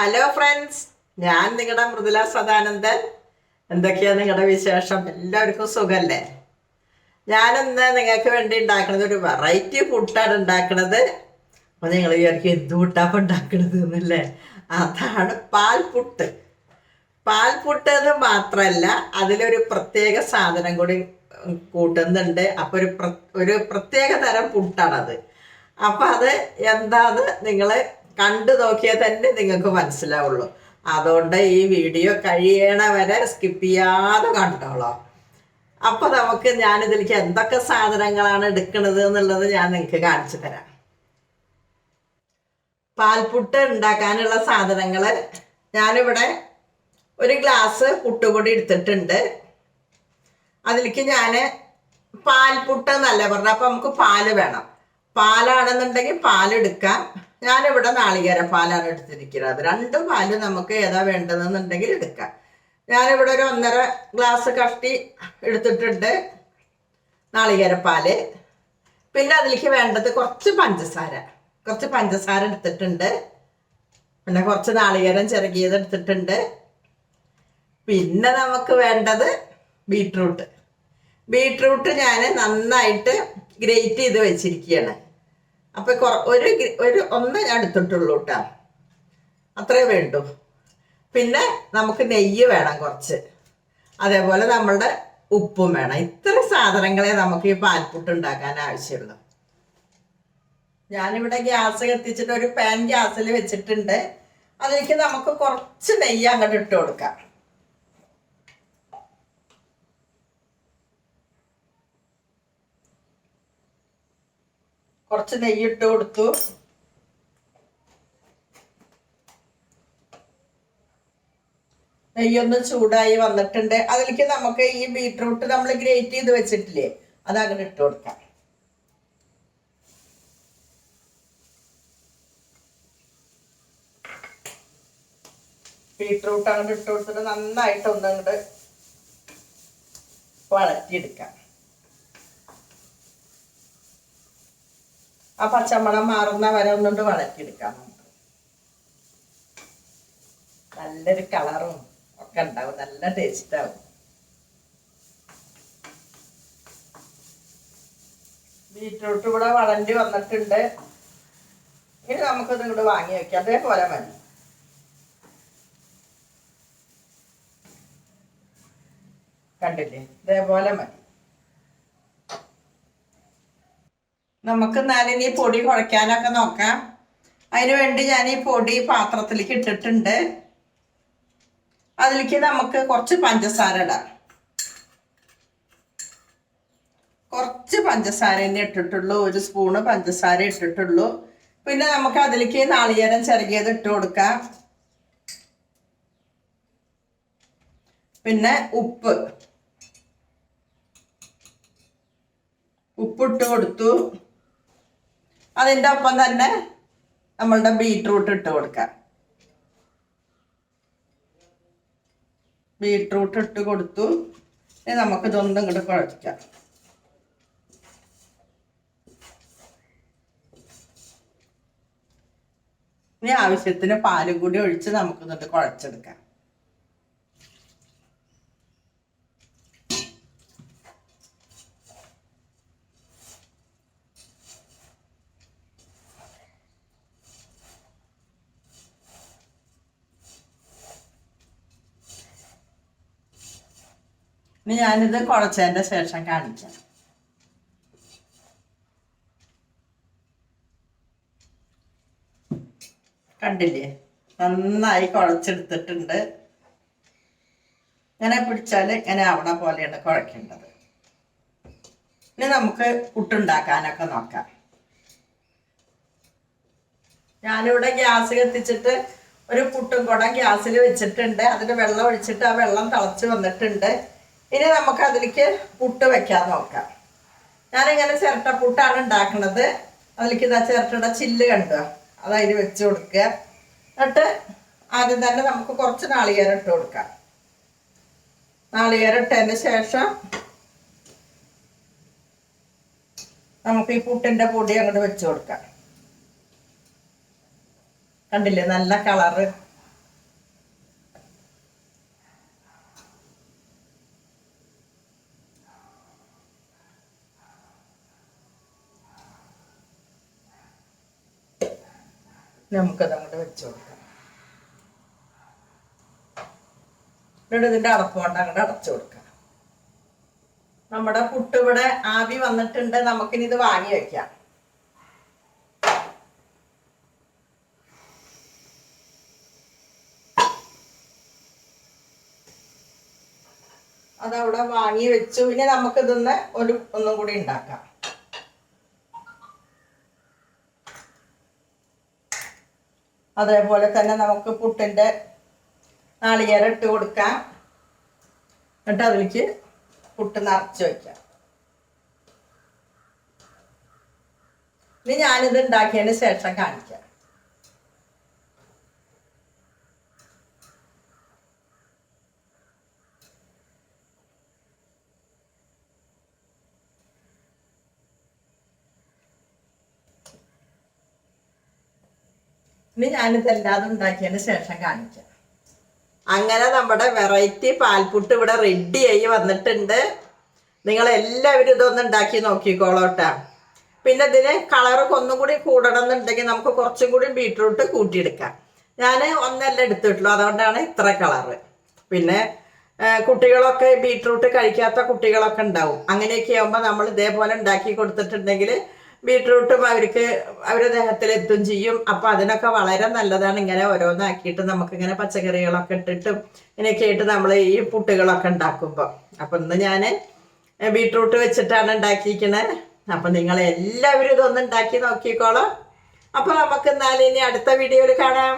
Hello friends ഞാൻ നിങ്ങളുടെ മൃദുല സദാനന്ദൻ. എന്തൊക്കെയാണ് നിങ്ങളുടെ വിശേഷം? എല്ലാവർക്കും സുഖല്ലേ? ഞാനിന്ന് നിങ്ങൾക്ക് വേണ്ടി ഉണ്ടാക്കുന്നത് ഒരു വെറൈറ്റി ഫുഡാണ് ഉണ്ടാക്കുന്നത് അപ്പോൾ നിങ്ങൾ വിചാരിക്കും എന്ത് ഫുഡാണ് ഉണ്ടാക്കുന്നത് എന്നല്ലേ? അതാണ് പാൽപുട്ട്. പാൽപുട്ട് എന്ന് മാത്രമല്ല അതിലൊരു പ്രത്യേക സാധനം കൂടി കൂട്ടുന്നുണ്ട്. അപ്പോൾ ഒരു ഒരു പ്രത്യേക തരം പുട്ടാണത് അപ്പം അത് എന്താന്ന് നിങ്ങൾ കണ്ടു നോക്കിയാൽ തന്നെ നിങ്ങൾക്ക് മനസ്സിലാവുള്ളൂ. അതുകൊണ്ട് ഈ വീഡിയോ കഴിയണ വരെ സ്കിപ്പ് ചെയ്യാതെ കണ്ടോളാം. അപ്പൊ നമുക്ക് ഞാൻ ഞാനിതിലേക്ക് എന്തൊക്കെ സാധനങ്ങളാണ് എടുക്കുന്നത് എന്നുള്ളത് ഞാൻ നിങ്ങൾക്ക് കാണിച്ചു തരാം. പാൽപുട്ട് ഉണ്ടാക്കാനുള്ള സാധനങ്ങൾ ഞാനിവിടെ ഒരു ഗ്ലാസ് പുട്ടുപൊടി എടുത്തിട്ടുണ്ട്. അതിലേക്ക് ഞാൻ പാൽപുട്ട് എന്നല്ല പറഞ്ഞ അപ്പം നമുക്ക് പാൽ വേണം. പാലാണെന്നുണ്ടെങ്കിൽ പാലെടുക്കാം. ഞാനിവിടെ നാളികേര പാലാണ് എടുത്തിരിക്കുന്നത്. രണ്ട് പാൽ നമുക്ക് ഏതാ വേണ്ടതെന്നുണ്ടെങ്കിൽ എടുക്കാം. ഞാനിവിടെ ഒരു ഒന്നര ഗ്ലാസ് കഷ്ടി എടുത്തിട്ടുണ്ട് നാളികേരപ്പാൽ പിന്നെ അതിലേക്ക് വേണ്ടത് കുറച്ച് പഞ്ചസാര. കുറച്ച് പഞ്ചസാര എടുത്തിട്ടുണ്ട്. പിന്നെ കുറച്ച് നാളികേരം ചിറകിയത് എടുത്തിട്ടുണ്ട്. പിന്നെ നമുക്ക് വേണ്ടത് ബീട്രൂട്ട്. ബീട്രൂട്ട് ഞാൻ നന്നായിട്ട് ഗ്രേറ്റ് ചെയ്ത് വെച്ചിരിക്കുകയാണ്. അപ്പോൾ കൊറ ഒരു ഒരു ഒന്ന് ഞാൻ എടുത്തിട്ടുള്ളൂ കേട്ടോ അത്രേ വേണ്ടു. പിന്നെ നമുക്ക് നെയ്യ് വേണം കുറച്ച്. അതേപോലെ നമ്മളുടെ ഉപ്പും വേണം. ഇത്ര സാധനങ്ങളെ നമുക്ക് ഈ പാൽപ്പുട്ട് ഉണ്ടാക്കാൻ ആവശ്യമുള്ളൂ. ഞാനിവിടെ ഗ്യാസ് കത്തിച്ചിട്ട് ഒരു പാൻ ഗ്യാസിൽ വെച്ചിട്ടുണ്ട്. അതിലേക്ക് നമുക്ക് കുറച്ച് നെയ്യ് അങ്ങോട്ട് ഇട്ട് കൊടുക്കാം. കുറച്ച് നെയ്യിട്ട് കൊടുത്തു. നെയ്യൊന്ന് ചൂടായി വന്നിട്ടുണ്ട്. അതിലേക്ക് നമുക്ക് ഈ ബീട്രൂട്ട് നമ്മൾ ഗ്രേറ്റ് ചെയ്ത് വെച്ചിട്ടില്ലേ അത് അങ്ങനെ ഇട്ട് കൊടുക്കാം. ബീട്രൂട്ട് അങ്ങോട്ട് ഇട്ട് കൊടുത്തിട്ട് നന്നായിട്ട് ഒന്ന് വഴറ്റിയെടുക്കാം. ആ പച്ചമണം മാറുന്ന വരെ ഒന്നുകൊണ്ട് വളക്കിയെടുക്കാം നമുക്ക്. നല്ലൊരു കളറും ഒക്കെ ഉണ്ടാവും. നല്ല ടേസ്റ്റാവും ബീറ്റ്റൂട്ട് ഇവിടെ വളണ്ടി വന്നിട്ടുണ്ട്. ഇനി നമുക്കിത് ഇങ്ങോട്ട് വാങ്ങി വെക്കാം. അതേപോലെ മതി. കണ്ടില്ലേ? ഇതേപോലെ മതി. നമുക്ക് എന്നാലും ഈ പൊടി കുഴയ്ക്കാനൊക്കെ നോക്കാം. അതിനു വേണ്ടി ഞാൻ ഈ പൊടി പാത്രത്തിലേക്ക് ഇട്ടിട്ടുണ്ട്. അതിലേക്ക് നമുക്ക് കുറച്ച് പഞ്ചസാര ഇടാം. കുറച്ച് പഞ്ചസാര തന്നെ ഇട്ടിട്ടുള്ളൂ. ഒരു സ്പൂണ് പഞ്ചസാര ഇട്ടിട്ടുള്ളൂ. പിന്നെ നമുക്ക് അതിലേക്ക് നാളികേരം ചെറുകിയത് ഇട്ട് കൊടുക്കാം. പിന്നെ ഉപ്പ്. ഉപ്പിട്ട് കൊടുത്തു. അതിന്റെ ഒപ്പം തന്നെ നമ്മളുടെ ബീട്രൂട്ട് ഇട്ട് കൊടുക്കാം ബീട്രൂട്ട് ഇട്ട് കൊടുത്തു. ഇനി നമുക്ക് ഇതൊന്നും ഇങ്ങോട്ട് കുഴക്കാം ഇനി ആവശ്യത്തിന് പാലും കൂടി ഒഴിച്ച് നമുക്കിന്നിട്ട് കുഴച്ചെടുക്കാം. ഇനി ഞാനിത് കുഴച്ചതിന്റെ ശേഷം കാണിക്കാം. കണ്ടില്ലേ? നന്നായി കുഴച്ചെടുത്തിട്ടുണ്ട്. ഇങ്ങനെ പിടിച്ചാൽ ഇങ്ങനെ ആവണ പോലെയാണ് കുഴക്കേണ്ടത്. ഇനി നമുക്ക് പുട്ടുണ്ടാക്കാനൊക്കെ നോക്കാം. ഞാനിവിടെ ഗ്യാസ് കത്തിച്ചിട്ട് ഒരു പുട്ടും കുടം ഗ്യാസിൽ വെച്ചിട്ടുണ്ട്. അതിൽ വെള്ളം ഒഴിച്ചിട്ട് ആ വെള്ളം തിളച്ച് വന്നിട്ടുണ്ട്. ഇനി നമുക്ക് അതിലേക്ക് പുട്ട് വെക്കാൻ നോക്കാം. ഞാനിങ്ങനെ ചിരട്ടപ്പുട്ടാണ് ഉണ്ടാക്കുന്നത് അതിലേക്ക് ഇതാ ചിരട്ടയുടെ ചില്ല് കണ്ടോ? അത് വെച്ച് കൊടുക്കുക. എന്നിട്ട് ആദ്യം തന്നെ നമുക്ക് കുറച്ച് നാളികേരം ഇട്ട് കൊടുക്കാം. നാളികേരം ഇട്ടതിന് ശേഷം നമുക്ക് ഈ പുട്ടിന്റെ പൊടി അങ്ങോട്ട് വെച്ച് കൊടുക്കാം. കണ്ടില്ലേ? നല്ല കളറ്. നമുക്കത് അങ്ങോട്ട് വെച്ച് കൊടുക്കാം. എന്നിട്ട് ഇതിന്റെ അടപ്പ് കൊണ്ട് അങ്ങോട്ട് അടച്ചു കൊടുക്കാം. നമ്മുടെ പുട്ട് ഇവിടെ ആവി വന്നിട്ടുണ്ട് നമുക്കിനി ഇത് വാങ്ങി വെക്കാം. അതവിടെ വാങ്ങി വെച്ചു. ഇനി നമുക്കിതൊന്ന് ഒരു ഒന്നും കൂടി ഉണ്ടാക്കാം. അതേപോലെ തന്നെ നമുക്ക് പുട്ടിന്റെ നാളികേരം ഇട്ട് കൊടുക്കാം. എന്നിട്ട് അതിലേക്ക് പുട്ട് നിറച്ച് വെക്കാം. ഇനി ഞാനിത് ഉണ്ടാക്കിയതിന് ശേഷം കാണിക്കാം. ഇനി ഞാനിതെല്ലാം ഉണ്ടാക്കിയതിന് ശേഷം കാണിക്കാം. അങ്ങനെ നമ്മുടെ വെറൈറ്റി പാൽപുട്ട് ഇവിടെ റെഡി ആയി വന്നിട്ടുണ്ട്. നിങ്ങൾ എല്ലാവരും ഇതൊന്ന് ഉണ്ടാക്കി നോക്കിക്കോളോട്ടാ. പിന്നെ ഇതിന് കളർ ഒന്നും കൂടി കൂടണം എന്നുണ്ടെങ്കിൽ നമുക്ക് കുറച്ചും കൂടി ബീട്രൂട്ട് കൂട്ടിയെടുക്കാം. ഞാൻ ഒന്നല്ല എടുത്തിട്ടുള്ളൂ അതുകൊണ്ടാണ് ഇത്ര കളറ് പിന്നെ കുട്ടികളൊക്കെ ബീട്രൂട്ട് കഴിക്കാത്ത കുട്ടികളൊക്കെ ഉണ്ടാവും. അങ്ങനെയൊക്കെ ആകുമ്പോൾ നമ്മൾ ഇതേപോലെ ഉണ്ടാക്കി കൊടുത്തിട്ടുണ്ടെങ്കിൽ ബീട്രൂട്ടും അവർക്ക് അവരുടെ ദേഹത്തിലെത്തും ചെയ്യും. അപ്പൊ അതിനൊക്കെ വളരെ നല്ലതാണ്. ഇങ്ങനെ ഓരോന്നാക്കിയിട്ട് നമുക്ക് ഇങ്ങനെ പച്ചക്കറികളൊക്കെ ഇട്ടിട്ടും ഇങ്ങനെയൊക്കെ ആയിട്ട് നമ്മൾ ഈ പുട്ടുകളൊക്കെ ഉണ്ടാക്കുമ്പോൾ അപ്പൊ ഇന്ന് ഞാൻ ബീട്രൂട്ട് വെച്ചിട്ടാണ് ഉണ്ടാക്കിയിരിക്കുന്നത് അപ്പൊ നിങ്ങൾ എല്ലാവരും ഇതൊന്ന് ഉണ്ടാക്കി നോക്കിക്കോളാം. അപ്പൊ നമുക്ക് എന്നാലും ഇനി അടുത്ത വീഡിയോയിൽ കാണാം.